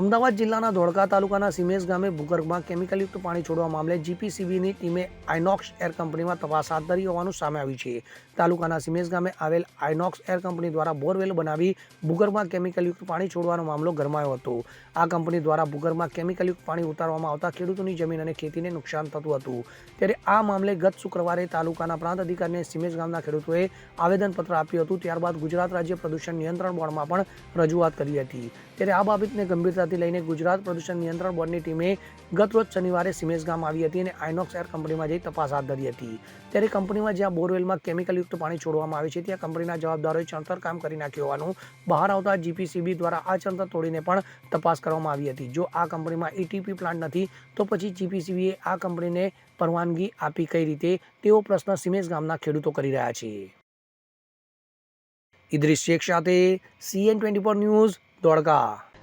અમદાવાદ જિલ્લાના ધોળકા તાલુકાના સિમેશ ગામે ભૂગર્ભમાં કેમિકલયુક્ત પાણી છોડવા મામલે જીપીસીબીની ટીમે આઇનોક્સ એર કંપનીમાં તપાસ હાથ ધરી હોવાનું સામે આવ્યું છે. તાલુકાના સિમેશ ગામે આવેલ આઇનોક્સ એર કંપની દ્વારા બોરવેલ બનાવી ભૂગર્ભમાં કેમિકલયુક્ત પાણી છોડવાનો મામલો ગરમાયો હતો. આ કંપની દ્વારા ભૂગર્ભમાં કેમિકલયુક્ત પાણી ઉતારવામાં આવતા ખેડૂતોની જમીન અને ખેતીને નુકસાન થતું હતું. ત્યારે આ મામલે ગત શુક્રવારે તાલુકાના પ્રાંત અધિકારીને સિમેશ ગામના ખેડૂતોએ આવેદનપત્ર આપ્યું હતું. ત્યારબાદ ગુજરાત રાજ્ય પ્રદૂષણ નિયંત્રણ બોર્ડમાં પણ રજૂઆત કરી હતી. ત્યારે આ બાબતને ગંભીરતાથી લઈને ગુજરાત પ્રદૂષણ નિયંત્રણ બોર્ડની ટીમે ગત રોજ શનિવારે સિમેશ ગામ આવી હતી અને આઇનોક્સ એર કંપનીમાં જઈ તપાસ હાથ ધરી હતી. ત્યારે કંપનીમાં જ્યાં બોરવેલમાં કેમિકલયુક્ત પાણી છોડવામાં આવે છે, ત્યાં કંપનીના જવાબદારોએ ચણતર કામ કરી નાખ્યું હોવાનું બહાર આવતા જીપીસીબી દ્વારા આ ચણતર તોડીને પણ તપાસ કરવામાં આવી હતી. જો આ કંપનીમાં એટીપી પ્લાન્ટ નથી, તો પછી જીપીસીબીએ આ કંપનીને પરવાનગી આપી કઈ રીતે? તેવો પ્રશ્ન સિમેશ ગામના ખેડૂતો કરી રહ્યા છે. ઇદ્રિસ શેખ સાથે CN twenty four news Dholka